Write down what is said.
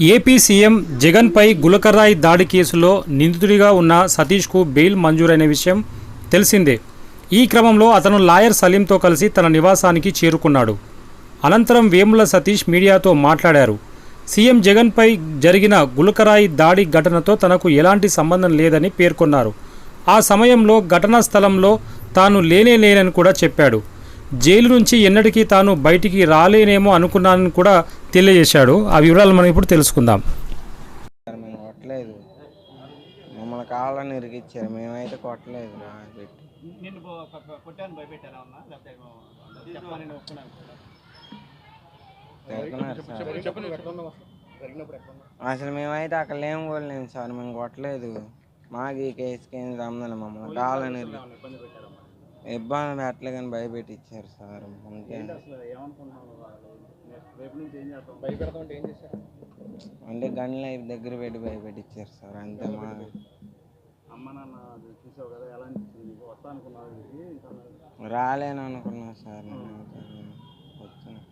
AP CM జగన్పై గులకరాయి దాడి కేసులో నిందితుడిగా ఉన్న సతీష్కు బెయిల్ మంజూరైన విషయం తెలిసిందే. ఈ క్రమంలో అతను లాయర్ సలీంతో కలిసి తన నివాసానికి చేరుకున్నాడు. అనంతరం వేముల సతీష్ మీడియాతో మాట్లాడారు. సీఎం జగన్పై జరిగిన గులకరాయి దాడి ఘటనతో తనకు ఎలాంటి సంబంధం లేదని పేర్కొన్నారు. ఆ సమయంలో ఘటనా స్థలంలో తాను లేనే లేనని కూడా చెప్పాడు. జైలు నుంచి ఎన్నటికీ తాను బయటికి రాలేనేమో అనుకున్నానని కూడా తెలియజేశాడు. ఆ వివరాలు మనం ఇప్పుడు తెలుసుకుందాం. సార్ మేము కొట్టలేదు. మమ్మల్ని కావాలని ఇరికిచ్చారు మేమైతే కొట్టలేదు రా పెట్టి నిన్ను కొట్టాను భయపెట్టారా అసలు మేమైతే అక్కడ లేము కూడా లేము సార్. మేము కొట్టలేదు. మాకు ఈ కేసుకి ఏం సంబంధం. మమ్మల్ని. కావాలని ఇబ్బంది పెట్టలే కానీ భయపెట్టించారు సార్. అంటే గన్లు అవి దగ్గర పెట్టి భయపెట్టించారు సార్. అంతే మా రాలేను అనుకున్నా సార్ నేను. వచ్చాను.